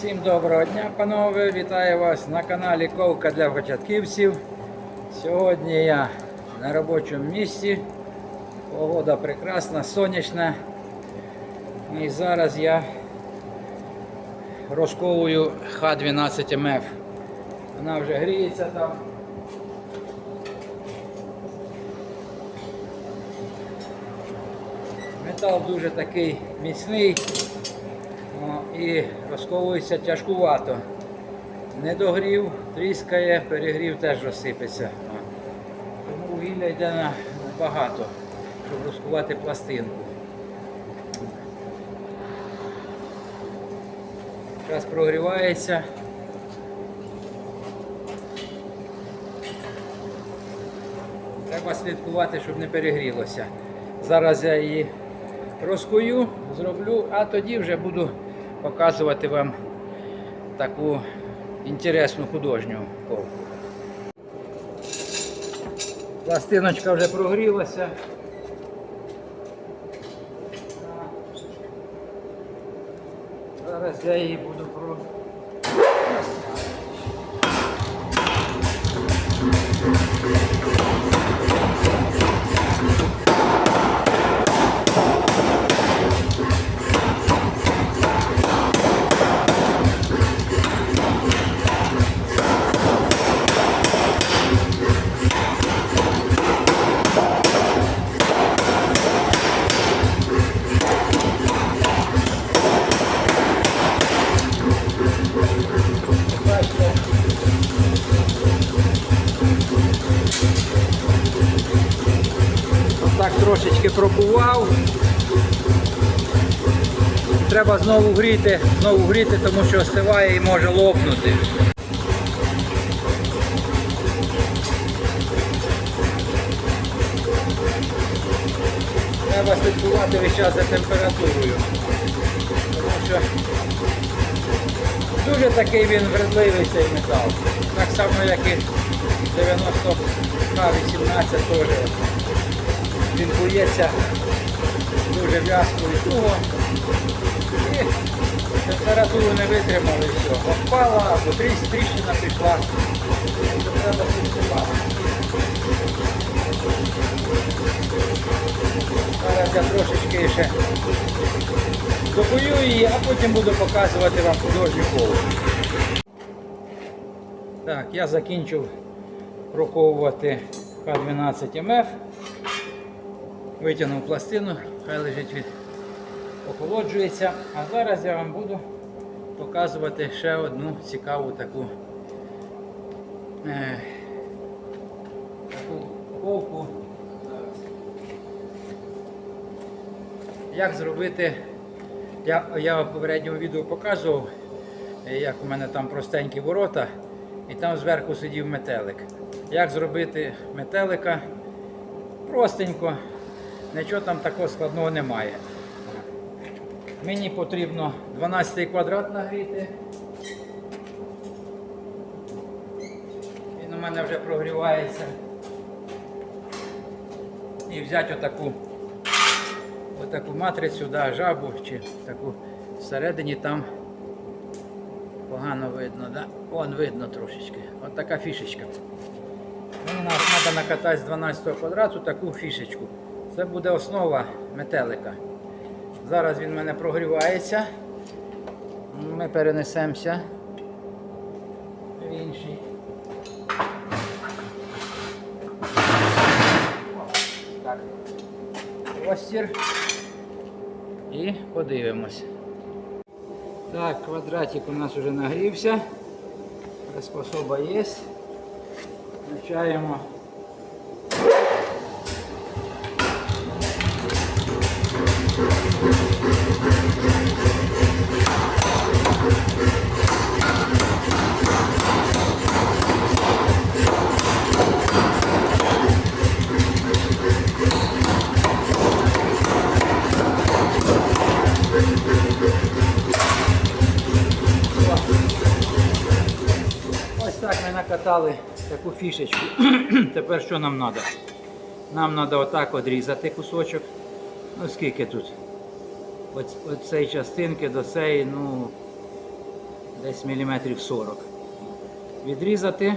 Всім доброго дня, панове! Вітаю вас на каналі Ковка для початківців. Сьогодні я на робочому місці. Погода прекрасна, сонячна. І зараз я розковую Х12МФ. Вона вже гріється там. Метал дуже такий міцний. І розковується тяжкувато. Не догрів, тріскає, перегрів теж розсипеться. Тому вугілля йде на багато, щоб розкувати пластинку. Зараз прогрівається. Треба слідкувати, щоб не перегрілося. Зараз я її розкую, зроблю, а тоді вже буду показувати вам таку інтересну художню ковку. Пластиночка вже прогрілася. Зараз я її буду Треба знову гріти, знову гріти, тому що остиває і може лопнути. Треба слідкувати весь час за температурою. Тому що Дуже такий він вредливий цей метал. Так само, як і 90 К18 теж. Він кується дуже в'язко туго. І температуру не витримали все. Впала або тріщина пішла. Треба слідкувати. Зараз я трошечки ще Докую її, а потім буду показувати вам художню колу. Так, я закінчив проковувати К12МФ. Витягнув пластину, хай лежить від охолоджується. А зараз я вам буду показувати ще одну цікаву таку, е, таку ковку. Зараз. Як зробити я, я в попередньому відео показував, е, як у мене там простенькі ворота, і там зверху сидів метелик. Як зробити метелика простенько, нічого там такого складного немає. Мені потрібно 12 квадрат нагріти. Він у мене вже прогрівається. І взяти отаку отаку матрицю, да, жабу чи таку всередині там погано видно, да? Вон видно трошечки. От така фішечка. Мені треба накатати з 12 квадрату таку фішечку. Це буде основа метелика. Зараз він в мене прогрівається. Ми перенесемося в інший. Так. Простір. І подивимось. Так, квадратик у нас вже нагрівся. Приспособа є. Включаємо. Накатали таку фішечку. Тепер що нам треба? Нам треба отак одрізати кусочок. Ну скільки тут? От цієї частинки до цієї, ну, десь міліметрів 40. Відрізати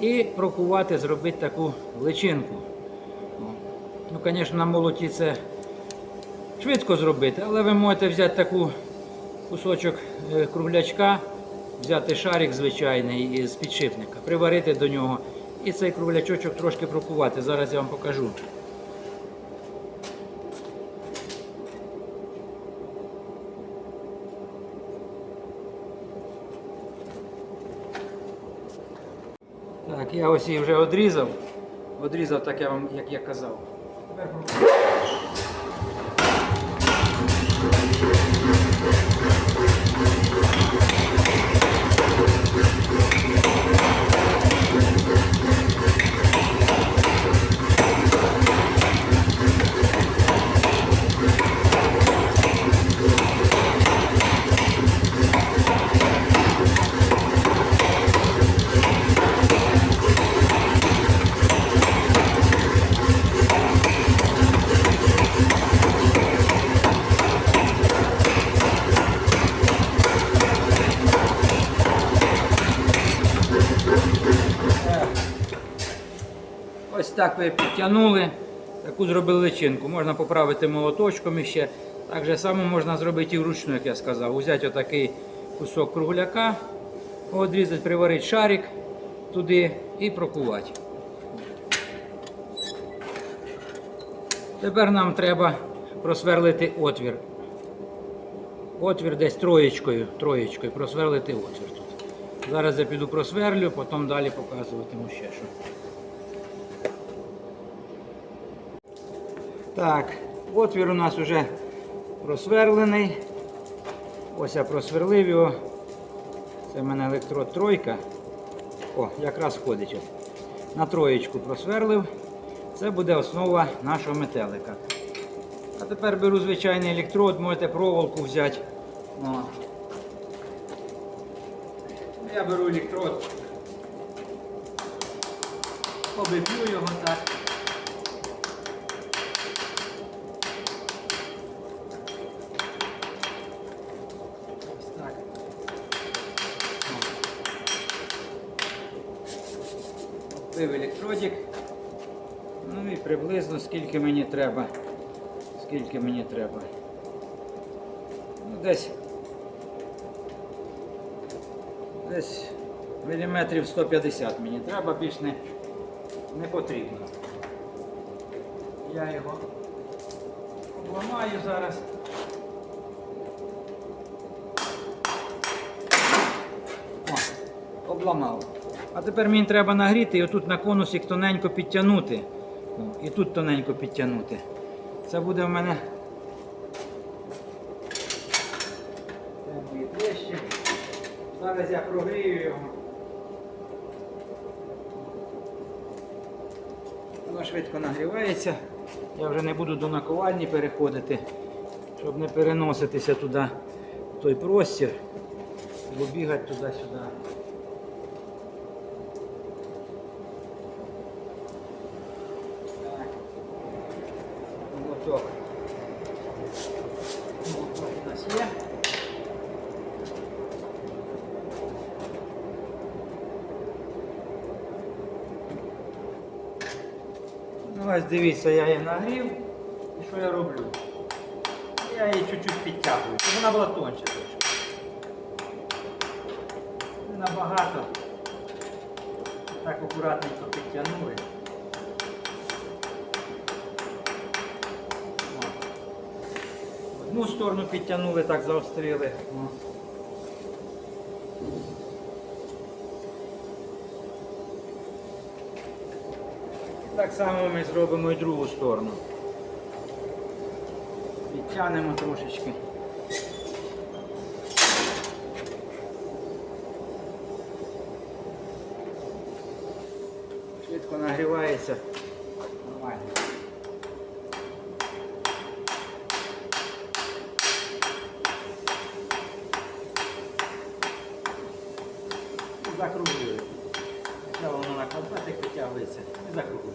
і прокувати, зробити таку личинку. Ну, звісно, на молоті це швидко зробити, але ви можете взяти таку кусочок е, круглячка, взяти шарик звичайний із підшипника, приварити до нього і цей круглячочок трошки прокувати. Зараз я вам покажу. Так, я ось її вже одрізав. Одрізав так, я вам, як я казав. Так ви підтягнули, таку зробили личинку. Можна поправити молоточком іще. Так же само можна зробити і вручну, як я сказав. Взяти отакий кусок кругляка, одрізати, приварити шарик туди і прокувати. Тепер нам треба просверлити отвір. Отвір десь троєчкою, троєчкою, просверлити отвір тут. Зараз я піду просверлю, потім далі показуватиму ще що. Так, отвір у нас вже просверлений. Ось я просверлив його. Це в мене електрод тройка. О, якраз ходить. На троєчку просверлив. Це буде основа нашого метелика. А тепер беру звичайний електрод, можете проволоку взяти. О. Я беру електрод, обіб'ю його так. Ось так. Вбив електродик. Ну і приблизно скільки мені треба. Скільки мені треба. Ну, десь. Десь міліметрів 150 мені треба, більш не, не потрібно. Я його обламаю зараз. О, обламав. А тепер мені треба нагріти і отут на конусик тоненько підтягнути. І тут тоненько підтягнути. Це буде в мене. Зараз я прогрію його. Воно швидко нагрівається. Я вже не буду до наковальні переходити, щоб не переноситися туди в той простір, бо бігати туди-сюди. Так. Молоток. Молоток у нас є. Ну ось дивіться, я її нагрів. І що я роблю? Я її чуть-чуть підтягую, щоб вона була тонче. Набагато. Так акуратненько підтягнули. Одну сторону підтягнули, так заострили. Так само ми зробимо і другу сторону. Підтягнемо трошечки. Швидко нагрівається. Нормально. І Це воно на квадратик витягується і закруглюю.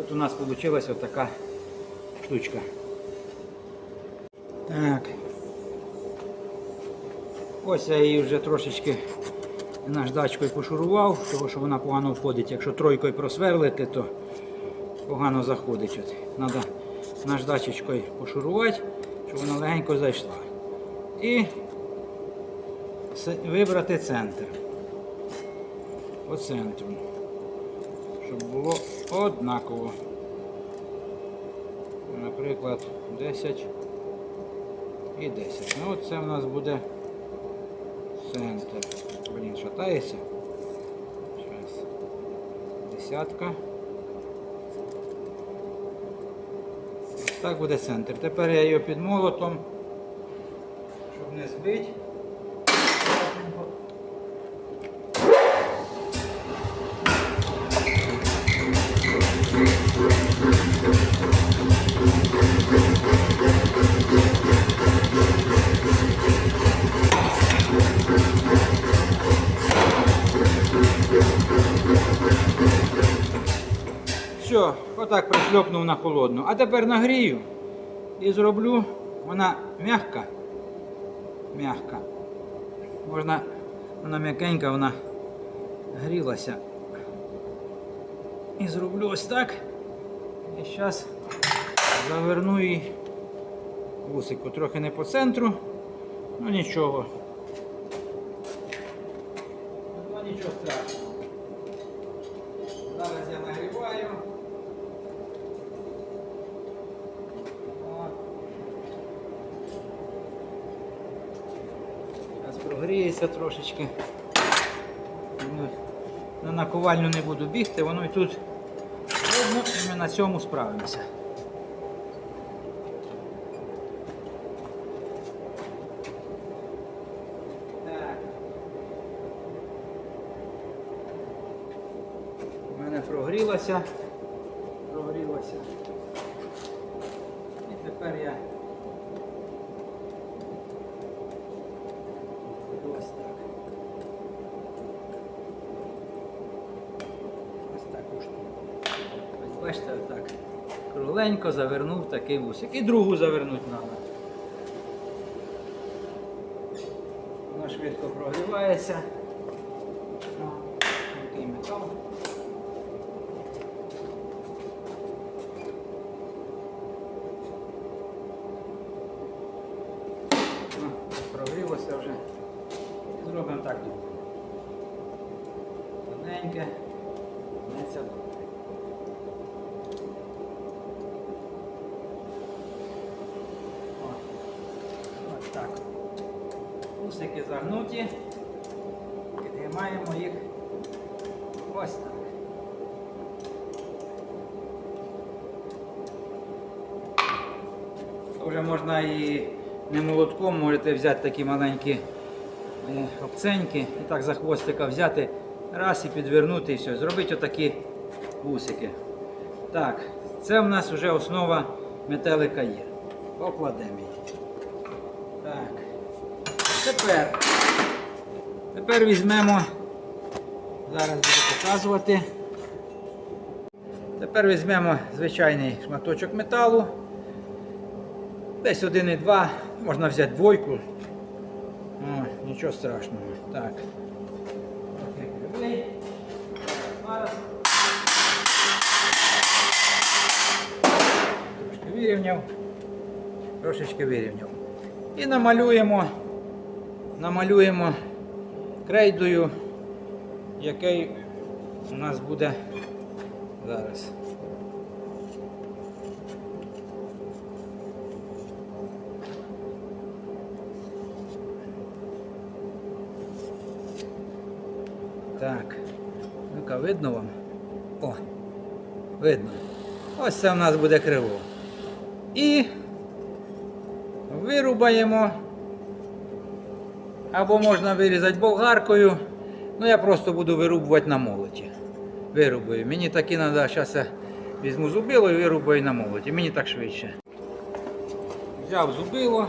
От у нас вийшла ось така штучка. Так. Ось я її вже трошечки наждачкою пошурував, тому що вона погано входить. Якщо тройкою просверлити, то погано заходить. Треба наждачечкою пошурувати, щоб вона легенько зайшла. І вибрати центр. По центру. Щоб було однаково. Наприклад, 10 і 10. Ну це в нас буде центр. Блін, шатається. Щас. Десятка. Ось так буде центр. Тепер я його під молотом, щоб не збити. Отак пришльопнув на холодну. А тепер нагрію і зроблю. Вона м'яка. М'яка. Можна, вона м'якенька, вона грілася. І зроблю ось так. І зараз заверну її вусику. Трохи не по центру, ну нічого. Ну нічого страшного. Зараз я нагріваю. От. Зараз прогріється трошечки. Ну, На наковальню не буду бігти, воно і тут видно, і ми на цьому справимося. У мене прогрілося. Прогрілося. І тепер я ось так. Ось таку штуку. Ось бачите, отак. Кругленько завернув такий вусик. І другу завернути треба. Воно швидко прогрівається. Такий метал. Ну, Прогрілося вже. І зробимо так. Одненьке, гнеться добре. О, Ось так. Усики загнуті. Підіймаємо їх ось так. Вже можна і не молотком, можете взяти такі маленькі е, обценьки і так за хвостика взяти, раз і підвернути і все. Зробити отакі вусики. Так, це в нас вже основа метелика є. Покладемо її. Тепер, тепер візьмемо, зараз буду показувати. Тепер візьмемо звичайний шматочок металу. Десь 1,2, можна взяти двойку. О, нічого страшного. Так. Зараз. Трошки вирівняв. Трошечки вирівняв. І намалюємо, намалюємо крейдою, який у нас буде зараз. Так. Ну-ка, видно вам? О, видно. Ось це в нас буде криво. І вирубаємо. Або можна вирізати болгаркою. Ну я просто буду вирубувати на молоті. Вирубаю. Мені такі треба, зараз я візьму зубило і вирубаю на молоті. Мені так швидше. Взяв зубило.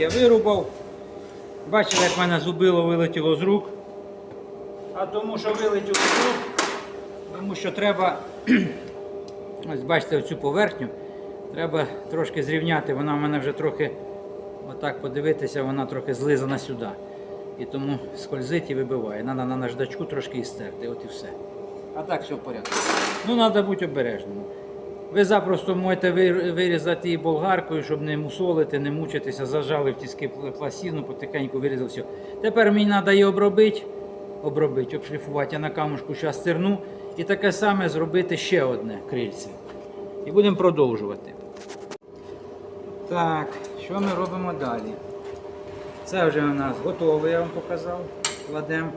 Я вирубав. Бачили, як в мене зубило вилетіло з рук. А тому, що вилетіло з рук, тому що треба, ось бачите, оцю поверхню, треба трошки зрівняти. Вона в мене вже трохи, отак подивитися, вона трохи злизана сюди. І тому скользить і вибиває. Треба на наждачку трошки і стерти, от і все. А так все в порядку. Ну, треба бути обережним. Ви запросто можете вирізати її болгаркою, щоб не мусолити, не мучитися, зажали в тіски пл- пластину, потихеньку вирізав все. Тепер мені треба її обробити, обробити, обшліфувати. Я на камушку зараз стерну. І таке саме зробити ще одне крильце. І будемо продовжувати. Так, що ми робимо далі? Це вже у нас готове, я вам показав. Кладемо.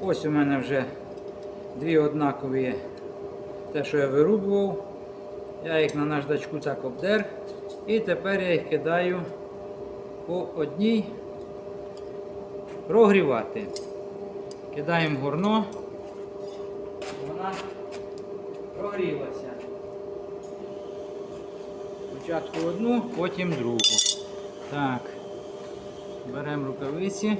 Ось у мене вже дві однакові те, що я вирубував. Я їх на наждачку так обдер. І тепер я їх кидаю по одній прогрівати. Кидаємо горно. Вона прогрілася. Спочатку одну, потім другу. Так. Беремо рукавиці.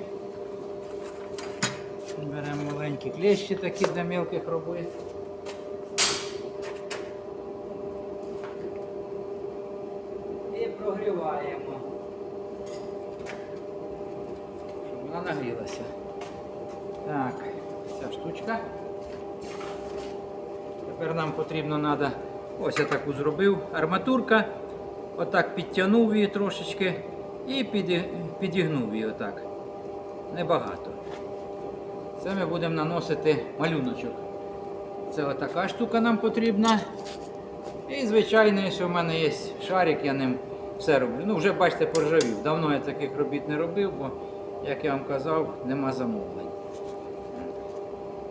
Беремо маленькі клещі такі для мелких робити. І прогріваємо. Щоб вона нагрілася. Так, ця штучка. Тепер нам потрібно треба, ось я таку зробив, арматурка. Отак підтягнув її трошечки і підігнув її отак. Небагато. Це ми будемо наносити малюночок. Це отака штука нам потрібна. І звичайно, якщо в мене є шарик, я ним все роблю. Ну, вже бачите, поржавів. Давно я таких робіт не робив, бо, як я вам казав, нема замовлень.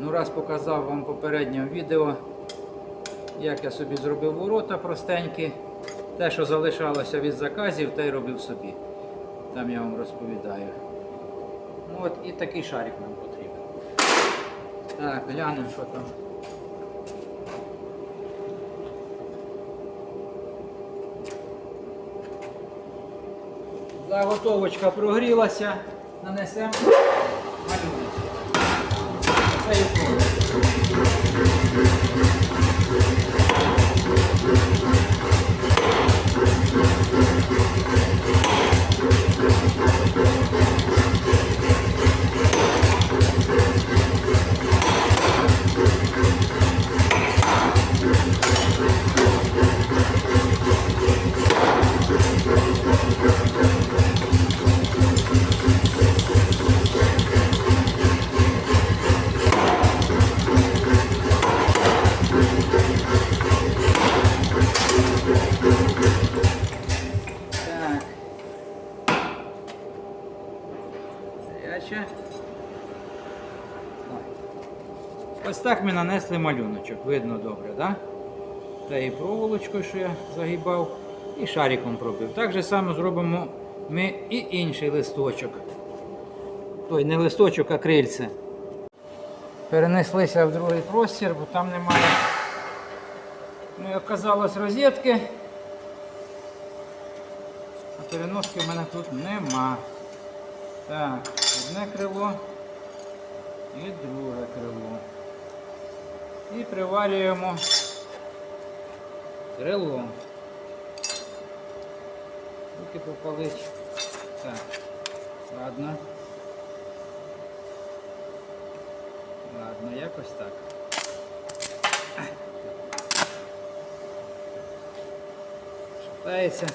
Ну, раз показав вам в попередньому відео, як я собі зробив ворота простенькі. Те, що залишалося від заказів, те й робив собі. Там я вам розповідаю. Ну от і такий шарик нам потрібен. Так, глянемо, що там. Заготовочка прогрілася, нанесемо. Це і так ми нанесли малюночок. Видно добре, да? Та і проволочкою, що я загибав, і шариком пробив. Так же само зробимо ми і інший листочок. Той не листочок, а крильце. Перенеслися в другий простір, бо там немає, ну, як казалось, розетки. А переноски в мене тут нема. Так, одне крило і друге крило. І приварюємо крило. Руки попалить. Так, ладно. Ладно, якось так. Шатається.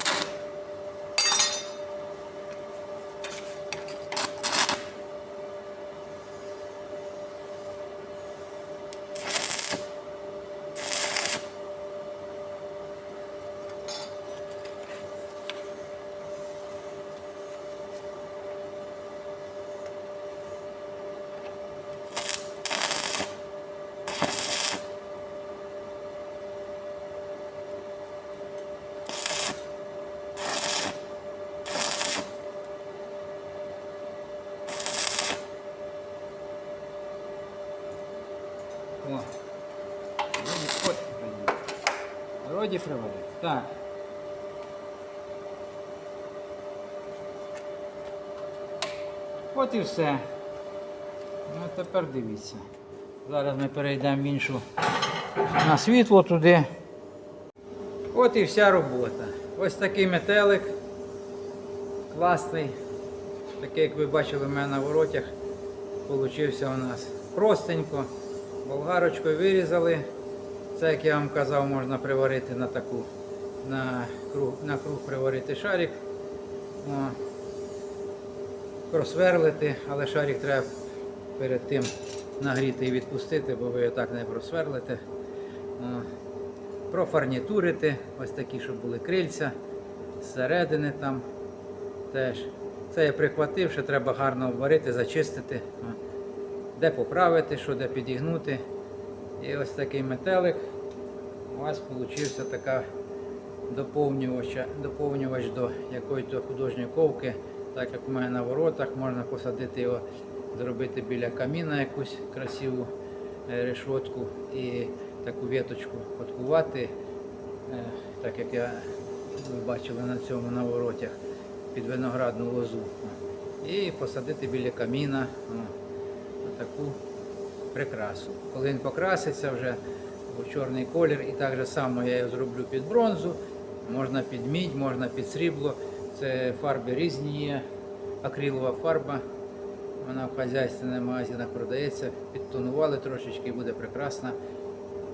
О. Вроді, ой, блін. Вроді. Так. От і все. Ну тепер дивіться. Зараз ми перейдемо в іншу на світло туди. От і вся робота. Ось такий метелик. Класний. Такий, як ви бачили в мене на воротях, получився у нас простенько. Болгарочкою вирізали. Це, як я вам казав, можна приварити на таку, на круг, на круг приварити шарик. О, просверлити, але шарик треба перед тим нагріти і відпустити, бо ви його так не просверлите. О, профарнітурити, ось такі, щоб були крильця, зсередини там теж. Це я прихватив, ще треба гарно обварити, зачистити, де поправити, що де підігнути. І ось такий метелик. У вас вийшла така доповнювач, доповнювач до якоїсь художньої ковки, так як у мене на воротах, можна посадити його, зробити біля каміна якусь красиву е, решотку і таку віточку подкувати, е, так як я ви бачили на цьому на воротях під виноградну лозу. І посадити біля каміна таку прикрасу. Коли він покраситься вже у чорний колір, і так же само я його зроблю під бронзу, можна під мідь, можна під срібло. Це фарби різні є, акрилова фарба. Вона в хазяйственних магазинах продається. Підтонували трошечки, буде прекрасна.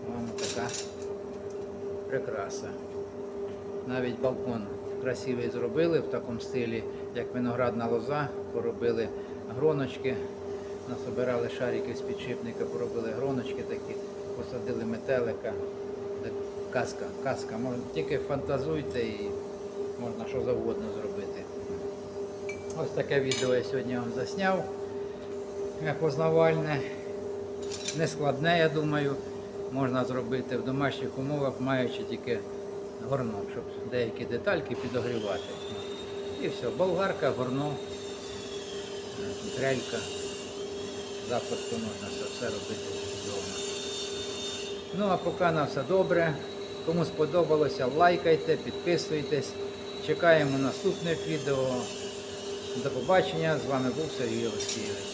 Вам така прикраса. Навіть балкон красивий зробили в такому стилі, як виноградна лоза, поробили гроночки, насобирали шарики з підшипника, поробили гроночки такі, посадили метелика. Казка, казка. Тільки фантазуйте і можна що завгодно зробити. Ось таке відео я сьогодні вам засняв. Познавальне, нескладне, я думаю, можна зробити в домашніх умовах, маючи тільки горно, щоб деякі детальки підогрівати. І все, болгарка, горно, грелька. Запросто можна це все робити вдома. Ну а поки на все добре. Кому сподобалося, лайкайте, підписуйтесь. Чекаємо наступних відео. До побачення. З вами був Сергій Олексійович.